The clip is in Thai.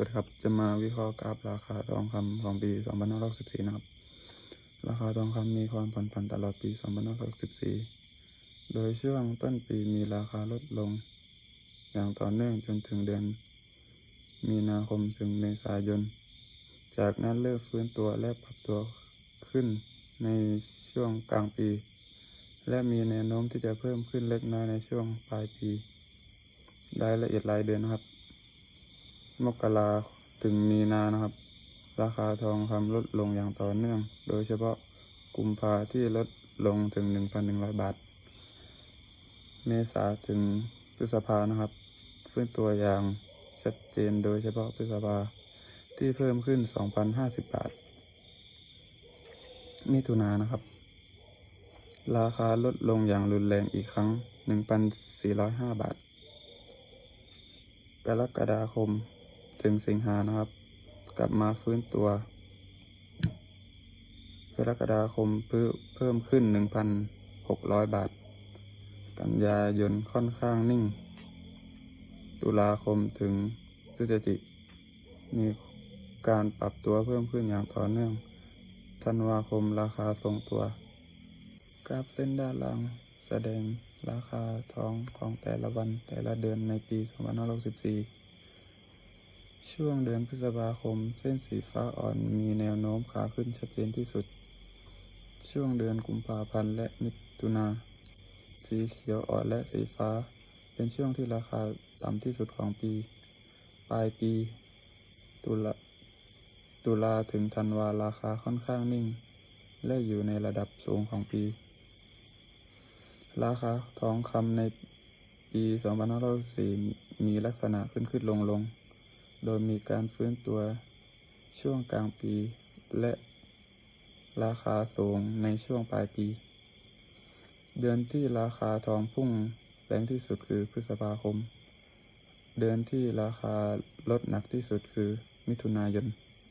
วัสดีครับ จะมาวิเคราะห์กราฟราคาทองคำของปี 2564 นะครับ ราคาทองคำมีความผันผวนตลอดปี 2564 โดยช่วงต้นปีมีราคาลดลง อย่างต่อเนื่องจนถึงเดือน มีนาคมถึงเมษายน จากนั้นเริ่มฟื้นตัวและปรับตัวขึ้นในช่วงกลางปี และมีแนวโน้มที่จะเพิ่มขึ้นเล็กน้อยในช่วงปลายปี รายละเอียดรายเดือนนะครับ มกราถึงมีนานะครับ ราคาทองคำลดลงอย่างต่อเนื่อง โดยเฉพาะกุมภาที่ลดลงถึง 1,100 บาท เมษาถึงพฤษภานะครับฟื้นตัวอย่างชัดเจนโดยเฉพาะพฤษภาที่เพิ่มขึ้น 2,050 บาท มิถุนายนนะครับ ราคาลดลงอย่างรุนแรงอีกครั้ง 1,405 บาท กรกฎาคม ถึงสิงหานะครับ กลับมาฟื้นตัว กรกฎาคมเพิ่มเพิ่มขึ้น 1,600 บาท กันยายนค่อนข้างนิ่ง ตุลาคมถึงพฤศจิกมีการปรับตัวเพิ่มขึ้นอย่างต่อเนื่อง ธันวาคมราคาทรงตัว กราฟเส้นด้านล่างแสดงราคาทองของแต่ละวันแต่ละเดือนในปี 2564 ช่วงเดือนพฤษภาคม เส้นสีฟ้าอ่อนมีแนวโน้มขาขึ้นชัดเจนที่สุด ช่วงเดือนกุมภาพันธ์และมิถุนา สีเขียวอ่อนและสีฟ้า เป็นช่วงที่ราคาต่ำที่สุดของปี ปลายปี ตุลาตุลาถึงธันวาราคาค่อนข้างนิ่ง และอยู่ในระดับสูงของปี ราคาทองคำในปี 2564มีลักษณะขึ้นขึ้นลงลง โดยมีการฟื้นตัวช่วงกลางปี และราคาสูงในช่วงปลายปี เดือนที่ราคาทองพุ่งแรงที่สุดคือพฤษภาคม เดือนที่ราคาลดหนักที่สุดคือมิถุนายน